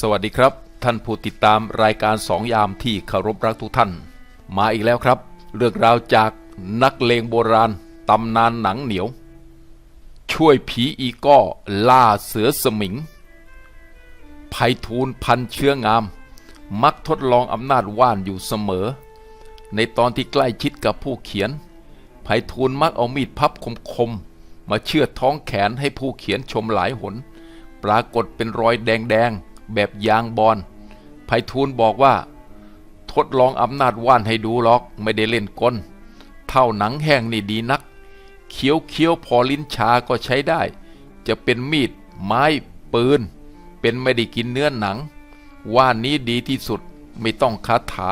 สวัสดีครับ ท่านผู้ติดตามรายการสองยามที่เคารพรักทุกท่าน มาอีกแล้วครับ เรื่องราวจากนักเลงโบราณตำนานหนังเหนียว ช่วยผีอีก้อล่าเสือสมิงไพฑูรย์พันเชื้องาม มักทดลองอำนาจว่านอยู่เสมอ ในตอนที่ใกล้ชิดกับผู้เขียนไพฑูรย์มักเอามีดพับคมๆมาเชื่อดท้องแขนให้ผู้เขียนชมหลายหน ปรากฏเป็นรอยแดงๆ แบบยางบอลไพฑูรย์บอกว่า ทดลองอำนาจว่านให้ดูหรอกไม่ได้เล่นกลเท่าหนังแห้งนี่ดีนักเคี้ยวเคี้ยวพอลิ้นชาก็ใช้ได้ จะเป็นมีด ไม้ปืน เป็นไม่ได้กินเนื้อหนัง ว่านนี้ดีที่สุดไม่ต้องคาถา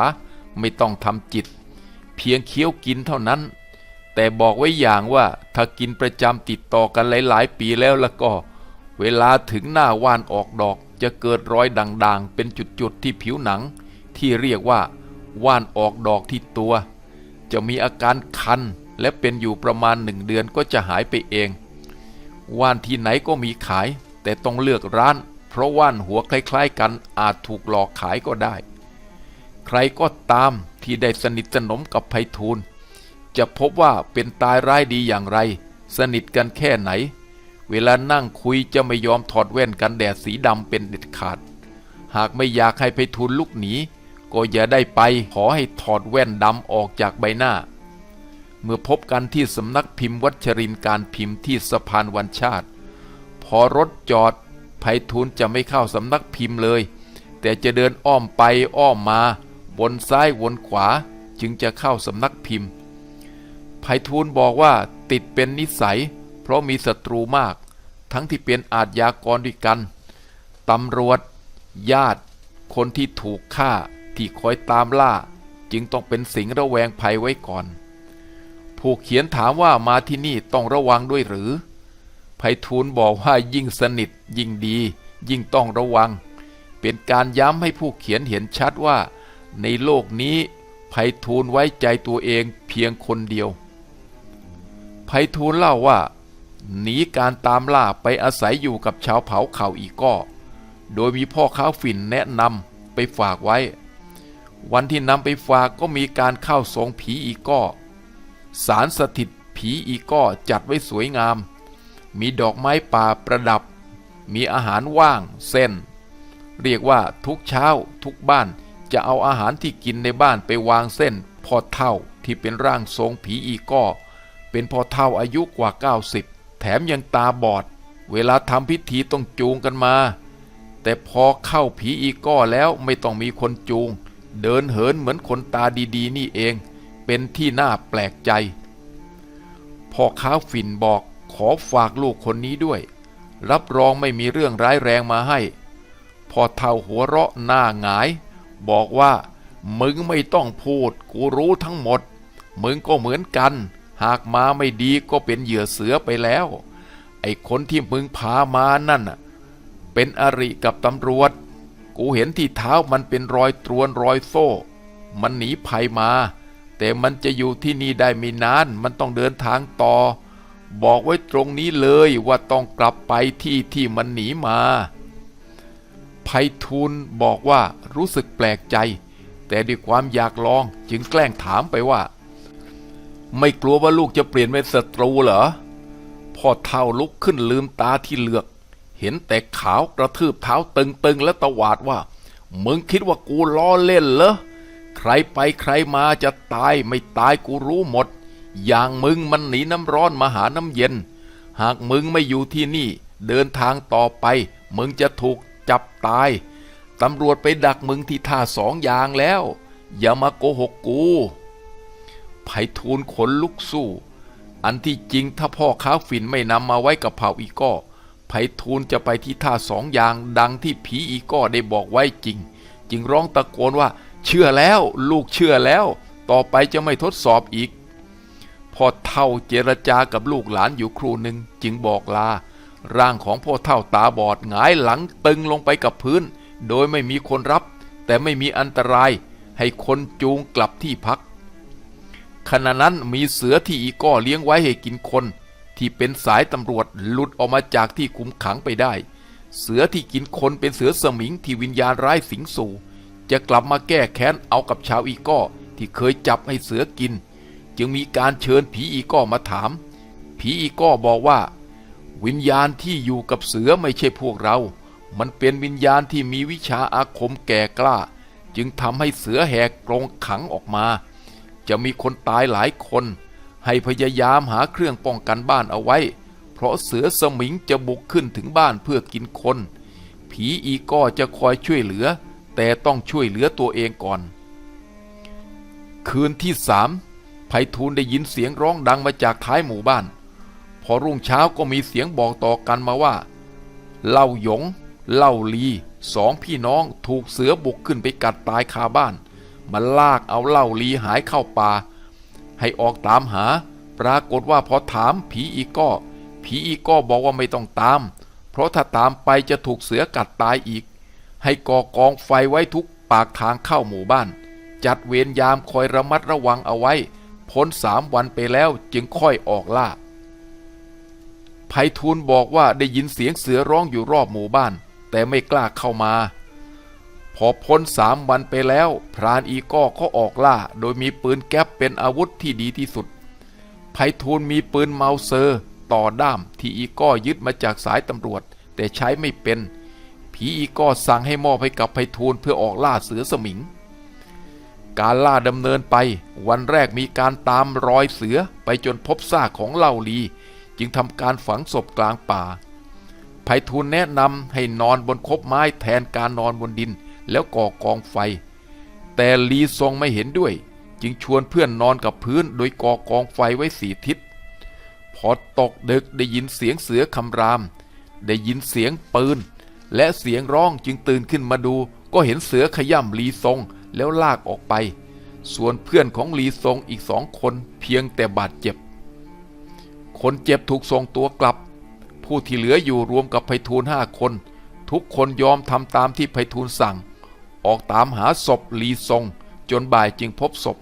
ไม่ต้องทำจิต เพียงเคี้ยวกินเท่านั้น แต่บอกไว้อย่างว่าถ้ากินประจำติดต่อกันหลาย ๆ ปีแล้วล้วก็ เวลาถึงหน้าว่านออกดอก จะเกิดรอยด่างๆ เป็นจุดๆที่ผิวหนัง ที่เรียกว่า ว่านออกดอกที่ตัว จะมีอาการคันและเป็นอยู่ประมาณหนึ่งเดือนก็จะหายไปเอง ว่านที่ไหนก็มีขาย แต่ต้องเลือกร้าน เพราะว่านหัวคล้ายๆ กันอาจถูกหลอกขายก็ได้ ใครก็ตามที่ได้สนิทสนมกับไพฑูรย์จะพบว่าเป็นตายร้ายดีอย่างไร สนิทกันแค่ไหน เวลานั่งคุยจะไม่ยอมถอดแว่นกันแดดสีดำเป็นเด็ดขาด หากไม่อยากให้ไพฑูรย์ลุกหนี ก็อย่าได้ไปขอให้ถอดแว่นดำออกจากใบหน้า เมื่อพบกันที่สำนักพิมพ์วัชรินการพิมพ์ที่สะพานวันชาติ พอรถจอดไพฑูรย์จะไม่เข้าสำนักพิมพ์เลย แต่จะเดินอ้อมไปอ้อมมาวนซ้ายวนขวาจึงจะเข้าสำนักพิมพ์ไพฑูรย์บอกว่าติดเป็นนิสัย เพราะมีศัตรูมาก ทั้งที่เป็นอาชญากรด้วยกันตำรวจ ญาติ คนที่ถูกฆ่าที่คอยตามล่า จึงต้องเป็นสิงระแวงภัยไว้ก่อน ผู้เขียนถามว่ามาที่นี่ต้องระวังด้วยหรือไพฑูรย์บอกว่ายิ่งสนิทยิ่งดี ยิ่งต้องระวัง เป็นการย้ำให้ผู้เขียนเห็นชัดว่า ในโลกนี้ไพฑูรย์ไว้ใจตัวเองเพียงคนเดียวไพฑูรย์เล่าว่า หนีการตามล่าไปอาศัยอยู่กับชาวเผ่าเข่าอีก้อ โดยมีพ่อค้าฝิ่นแนะนำไปฝากไว้ วันที่นำไปฝากก็มีการเข้าทรงผีอีก้อ สารสถิตผีอีก้อจัดไว้สวยงาม มีดอกไม้ป่าประดับ มีอาหารว่างเส้น เรียกว่าทุกเช้าทุกบ้านจะเอาอาหารที่กินในบ้านไปวางเส้นพอเท่าที่เป็นร่างทรงผีอีก้อ เป็นพอเท่าอายุกว่า 90 แถมยังตาบอด เวลาทำพิธีต้องจูงกันมา แต่พอเข้าผีอีก้อแล้วไม่ต้องมีคนจูง เดินเหินเหมือนคนตาดีๆ นี่เอง เป็นที่น่าแปลกใจ พ่อค้าฝิ่นบอกขอฝากลูกคนนี้ด้วย รับรองไม่มีเรื่องร้ายแรงมาให้ พอเท่าหัวเราะหน้าหงาย บอกว่า มึงไม่ต้องพูด กูรู้ทั้งหมด มึงก็เหมือนกัน หากมาไม่ดีก็เป็นเหยื่อเสือไปแล้ว ไอ้คนที่มึงพามานั่นเป็นอริกับตำรวจ กูเห็นที่เท้ามันเป็นรอยตรวนรอยโซ่ มันหนีภัยมา แต่มันจะอยู่ที่นี่ได้ไม่นาน มันต้องเดินทางต่อ บอกไว้ตรงนี้เลยว่าต้องกลับไปที่ที่มันหนีมาไพฑูรย์บอกว่ารู้สึกแปลกใจ แต่ด้วยความอยากลองจึงแกล้งถามไปว่า ไม่กลัวว่าลูกจะเปลี่ยนเป็นศัตรูเหรอ พ่อเท่าลุกขึ้นลืมตาที่เหลือก เห็นแต่ขาวกระทืบเท้าตึงๆ และตวาดว่า มึงคิดว่ากูล้อเล่นเหรอ ใครไปใครมาจะตายไม่ตายกูรู้หมด อย่างมึงมันหนีน้ำร้อนมาหาน้ำเย็น หากมึงไม่อยู่ที่นี่ เดินทางต่อไป มึงจะถูกจับตาย ตำรวจไปดักมึงที่ท่าสองอย่างแล้ว อย่ามาโกหกกู ไพฑูรย์ขนลุกสู้ อันที่จริงถ้าพ่อค้าฝิ่นไม่นำมาไว้กับเผ่าอีก้อไพฑูรย์จะไปที่ท่าสองอย่างดังที่ผีอีก้อได้บอกไว้จริง จึงร้องตะโกนว่า เชื่อแล้วลูกเชื่อแล้ว ต่อไปจะไม่ทดสอบอีก พ่อเท่าเจรจากับลูกหลานอยู่ครู่หนึ่งจึงบอกลา ร่างของพ่อเท่าตาบอดหงายหลังตึงลงไปกับพื้น โดยไม่มีคนรับ แต่ไม่มีอันตราย ให้คนจูงกลับที่พัก ณะนั้นมีเสือที่อีก้อเลี้ยงไว้ให้กินคน ที่เป็นสายตำรวจหลุดออกมาจากที่คุมขังไปได้ เสือที่กินคนเป็นเสือสมิงที่วิญญาณร้ายสิงสู่ จะกลับมาแก้แค้นเอากับชาวอีก้อที่เคยจับให้เสือกิน จึงมีการเชิญผีอีก้อมาถาม ผีอีก้อบอกว่า วิญญาณที่อยู่กับเสือไม่ใช่พวกเรา มันเป็นวิญญาณที่มีวิชาอาคมแก่กล้า จึงทำให้เสือแหกกรงขังออกมา จะมีคนตายหลายคน ให้พยายามหาเครื่องป้องกันบ้านเอาไว้ เพราะเสือสมิงจะบุกขึ้นถึงบ้านเพื่อกินคน ผีอีก้อจะคอยช่วยเหลือ แต่ต้องช่วยเหลือตัวเองก่อน คืนที่สามไพฑูรย์ได้ยินเสียงร้องดังมาจากท้ายหมู่บ้าน พอรุ่งเช้าก็มีเสียงบอกต่อกันมาว่า เล่าหยง เล่าลีสองพี่น้องถูกเสือบุกขึ้นไปกัดตายคาบ้าน มันลากเอาเล่าลีหายเข้าป่า ให้ออกตามหา ปรากฏว่าพอถามผีอีก้อผีอีก้อบอกว่าไม่ต้องตาม เพราะถ้าตามไปจะถูกเสือกัดตายอีก ให้ก่อกองไฟไว้ทุกปากทางเข้าหมู่บ้าน จัดเวรยามคอยระมัดระวังเอาไว้ พ้นสามวันไปแล้วจึงค่อยออกล่าไพฑูรย์บอกว่าได้ยินเสียงเสือร้องอยู่รอบหมู่บ้าน แต่ไม่กล้าเข้ามา พอพ้นสามวันไปแล้ว พรานอีก้อก็ออกล่า โดยมีปืนแก๊ปเป็นอาวุธที่ดีที่สุดไพฑูรย์มีปืนเมาเซอร์ ต่อด้ามที่อีก้อยึดมาจากสายตำรวจ แต่ใช้ไม่เป็น ผีอีก้อสั่งให้มอบให้กับไพฑูรย์เพื่อออกล่าเสือสมิง การล่าดำเนินไป วันแรกมีการตามรอยเสือไปจนพบซากของเล่าลี จึงทำการฝังศพกลางป่าไพฑูรย์แนะนำให้นอนบนคบไม้แทนการนอนบนดิน แล้วก่อกองไฟ แต่ลีซงไม่เห็นด้วย จึงชวนเพื่อนนอนกับพื้นโดยก่อกองไฟไว้สี่ทิศ พอตกดึกได้ยินเสียงเสือคำราม ได้ยินเสียงปืน และเสียงร้องจึงตื่นขึ้นมาดู ก็เห็นเสือขย่ำลีซงแล้วลากออกไป ส่วนเพื่อนของลีซงอีกสองคนเพียงแต่บาดเจ็บ คนเจ็บถูกส่งตัวกลับ ผู้ที่เหลืออยู่รวมกับไพฑูรย์ห้าคน ทุกคนยอมทำตามที่ไพฑูรย์สั่ง ออกตามหาศพลีซงจนบ่ายจึงพบศพ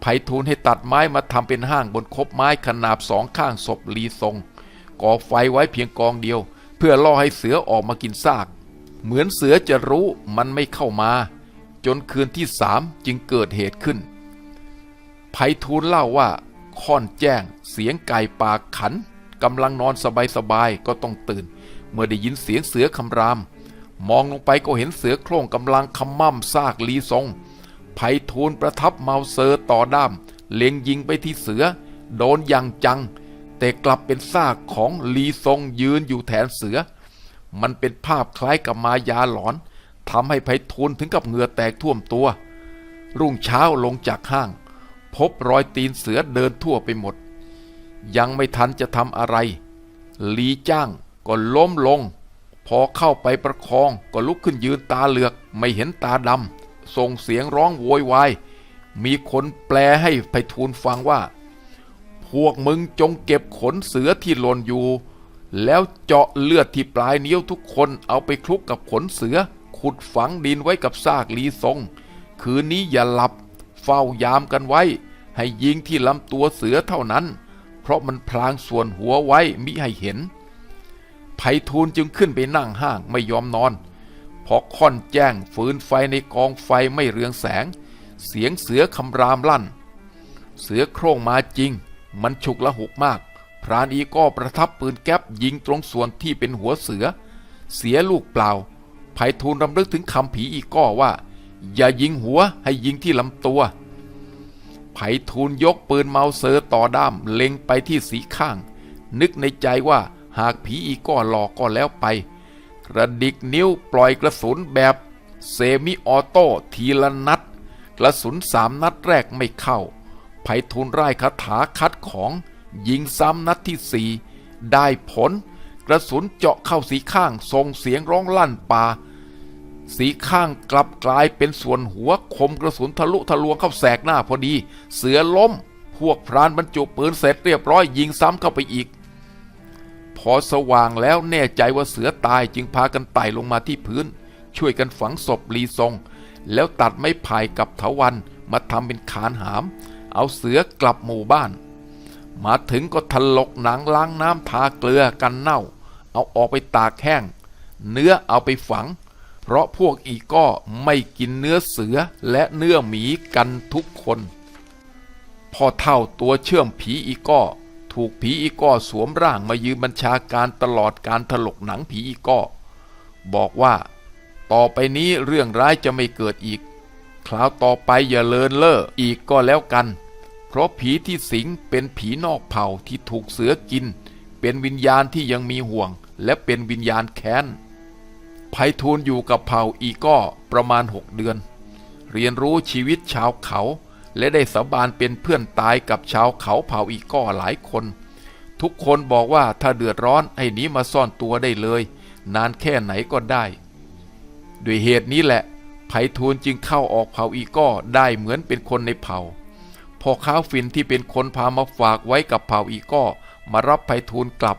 ไพฑูรย์ให้ตัดไม้มาทำเป็นห้างบนคบไม้ขนาบสองข้างศพลีซงก่อไฟไว้เพียงกองเดียว เพื่อล่อให้เสือออกมากินซาก เหมือนเสือจะรู้มันไม่เข้ามา จนคืนที่สามจึงเกิดเหตุขึ้นไพฑูรย์เล่าว่าค่อนแจ้ง เสียงไก่ปากขันกำลังนอนสบายๆก็ต้องตื่น เมื่อได้ยินเสียงเสือคำราม มองลงไปก็เห็นเสือโคร่งกำลังขม่ำซากลีซงไพฑูรย์ประทับเมาเซอร์ต่อด้าม เล็งยิงไปที่เสือ โดนอย่างจัง แต่กลับเป็นซากของลีซงยืนอยู่แทนเสือ มันเป็นภาพคล้ายกับมายาหลอนทำให้ไพฑูรย์ถึงกับเหงื่อแตกท่วมตัว รุ่งเช้าลงจากห้าง พบรอยตีนเสือเดินทั่วไปหมด ยังไม่ทันจะทำอะไร ลีจ้างก็ล้มลง พอเข้าไปประคองก็ลุกขึ้นยืนตาเหลือก ไม่เห็นตาดำส่งเสียงร้องโวยวายมีคนแปลให้ไพฑูรย์ฟังว่า พวกมึงจงเก็บขนเสือที่หล่นอยู่ แล้วเจาะเลือดที่ปลายนิ้วทุกคนเอาไปคลุกกับขนเสือ ขุดฝังดินไว้กับซากลีซงคืนนี้อย่าหลับ เฝ้ายามกันไว้ ให้ยิงที่ลำตัวเสือเท่านั้น เพราะมันพลางส่วนหัวไว้มิให้เห็น ไพฑูรย์จึงขึ้นไปนั่งห้างไม่ยอมนอน พอค่อนแจ้งฟืนไฟในกองไฟไม่เรืองแสง เสียงเสือคำรามลั่น เสือโคร่งมาจริง มันฉุกละหุกมาก พรานอีก็ประทับปืนแก๊ปยิงตรงส่วนที่เป็นหัวเสือ เสียลูกเปล่าไพฑูรย์รำลึกถึงคำผีอีก้อว่า อย่ายิงหัวให้ยิงที่ลำตัวไพฑูรย์ยกปืนเมาเซอร์ต่อด้ามเล็งไปที่สีข้าง นึกในใจว่า หากผีอีก้อหลอกก็แล้วไป กระดิกนิ้วปล่อยกระสุนแบบเซมิออโต้ทีละนัด กระสุนสามนัดแรกไม่เข้าไพฑูรย์ไร่คาถาคัดของยิงซ้ำนัดที่สี่ได้ผล กระสุนเจาะเข้าสีข้างส่งเสียงร้องลั่นป่าสีข้างกลับกลายเป็นส่วนหัวคมกระสุนทะลุทะลวงเข้าแสกหน้าพอดี เสือล้ม พวกพรานบรรจุปืนเสร็จเรียบร้อยยิงซ้ำเข้าไปอีก พอสว่างแล้วแน่ใจว่าเสือตายจึงพากันไต่ลงมาที่พื้น ช่วยกันฝังศพลีซง แล้วตัดไม้ไผ่กับเถาวันมาทำเป็นขานหาม เอาเสือกลับหมู่บ้าน มาถึงก็ถลกหนังล้างน้ำทาเกลือกันเน่า เอาออกไปตากแห้ง เนื้อเอาไปฝัง เพราะพวกอีก้อไม่กินเนื้อเสือและเนื้อหมีกันทุกคนพ่อเท่าตัวเชื่อมผีอีก้อ ถูกผีอีก้อสวมร่างมายืนบัญชาการตลอดการถลกหนังผีอีก้อบอกว่า ต่อไปนี้เรื่องร้ายจะไม่เกิดอีก คราวต่อไปอย่าเลินเล่ออีกก็แล้วกัน เพราะผีที่สิงเป็นผีนอกเผ่าที่ถูกเสือกิน เป็นวิญญาณที่ยังมีห่วง และเป็นวิญญาณแค้นไพฑูรย์อยู่กับเผ่าอีก้อประมาณหกเดือน เรียนรู้ชีวิตชาวเขา และได้สาบานเป็นเพื่อนตายกับชาวเขาเผ่าอีก้อหลายคน ทุกคนบอกว่าถ้าเดือดร้อนให้หนีมาซ่อนตัวได้เลย นานแค่ไหนก็ได้ ด้วยเหตุนี้แหละไพฑูรย์จึงเข้าออกเผ่าอีก้อได้เหมือนเป็นคนในเผ่าพอข้าวฟินที่เป็นคนพามาฝากไว้กับเผ่าอีก้อมารับไพฑูรย์กลับ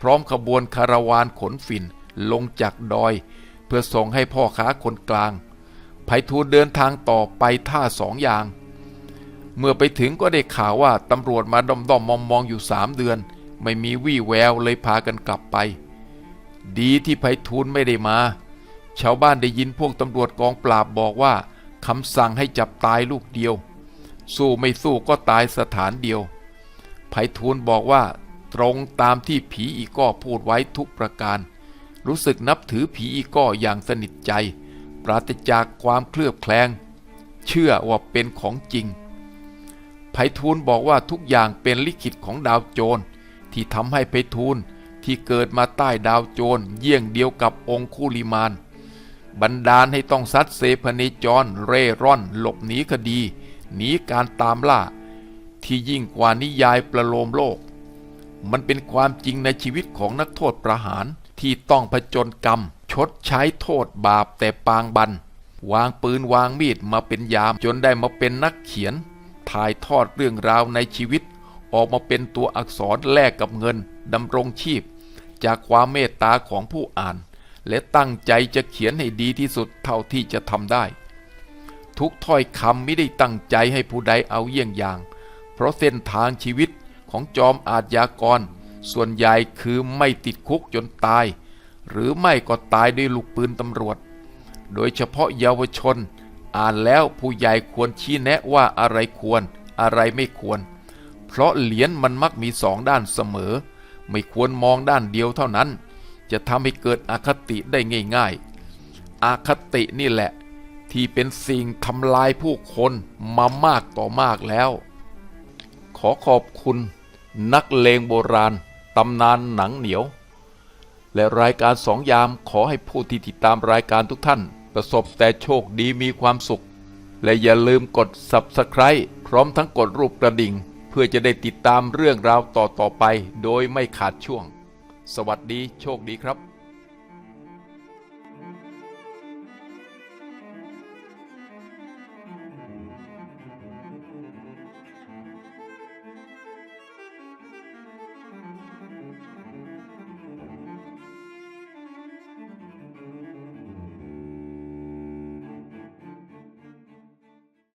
พร้อมขบวนคาราวานขนฝิ่นลงจากดอย เพื่อส่งให้พ่อค้าคนกลางไพฑูรย์เดินทางต่อไปท่าสองอย่าง เมื่อไปถึงก็ได้ข่าวว่าตำรวจมาด้อมดอมมองมองอยู่สามเดือน ไม่มีวี่แววเลยพากันกลับไป ดีที่ไพฑูรย์ไม่ได้มา ชาวบ้านได้ยินพวกตำรวจกองปราบบอกว่าคำสั่งให้จับตายลูกเดียว สู้ไม่สู้ก็ตายสถานเดียวไพฑูรย์บอกว่าตรงตามที่ผีอีก้อพูดไว้ทุกประการ รู้สึกนับถือผีอีก้ออย่างสนิทใจ ปราศจากความเคลือบแคลง เชื่อว่าเป็นของจริง ไพฑูรย์บอกว่าทุกอย่างเป็นลิขิตของดาวโจร ที่ทำให้ไพฑูรย์ที่เกิดมาใต้ดาวโจรเยี่ยงเดียวกับองคุลิมานบันดาลให้ต้องซัดเซพเนจรเร่ร่อน หลบหนีคดีหนีการตามล่า ที่ยิ่งกว่านิยายประโลมโลก มันเป็นความจริงในชีวิตของนักโทษประหารที่ต้องผจญกรรม ชดใช้โทษบาปแต่ปางบัน วางปืนวางมีดมาเป็นยามจนได้มาเป็นนักเขียน ถ่ายทอดเรื่องราวในชีวิต ออกมาเป็นตัวอักษรแลกกับเงินดำรงชีพ จากความเมตตาของผู้อ่าน และตั้งใจจะเขียนให้ดีที่สุดเท่าที่จะทำได้ ทุกถ้อยคำไม่ได้ตั้งใจให้ผู้ใดเอาเยี่ยงอย่าง เพราะเส้นทางชีวิตของจอมอาชญากร ส่วนใหญ่คือไม่ติดคุกจนตาย หรือไม่ก็ตายด้วยลูกปืนตำรวจ โดยเฉพาะเยาวชน อ่านแล้วผู้ใหญ่ควรชี้แนะว่าอะไรควร อะไรไม่ควร เพราะเหรียญมันมักมีสองด้านเสมอ ไม่ควรมองด้านเดียวเท่านั้น จะทำให้เกิดอคติได้ง่ายๆอาคตินี่แหละ ที่เป็นสิ่งทำลายผู้คนมามากต่อมากแล้ว ขอขอบคุณ นักเลงโบราณตำนานหนังเหนียว และรายการสองยามขอให้ผู้ที่ติดตามรายการทุกท่าน ประสบแต่โชคดีมีความสุข และอย่าลืมกด Subscribe พร้อมทั้งกดรูปกระดิ่ง เพื่อจะได้ติดตามเรื่องราวต่อๆไป โดยไม่ขาดช่วง สวัสดีโชคดีครับ